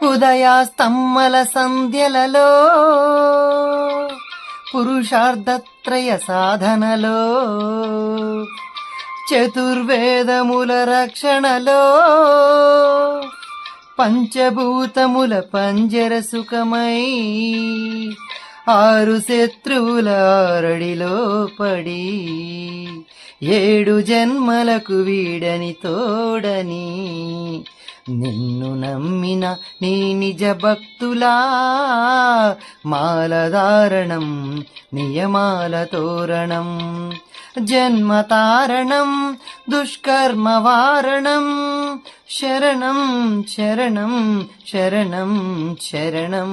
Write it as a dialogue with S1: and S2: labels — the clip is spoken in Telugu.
S1: ఉదయాస్తమ్మల సంధ్యలలో పురుషార్థత్రయ సాధనలో చతుర్వేదముల రక్షణలో పంచభూతముల పంజర సుఖమై ఆరు శత్రువుల ఆరడిలో పడి ఏడు జన్మలకు వీడని తోడని నిన్ను నమ్మిన నీ నిజ భక్తులా. మాలధారణం నియమాల తోరణం. జన్మతారణం దుష్కర్మవారణం శరణం శరణం శరణం శరణం.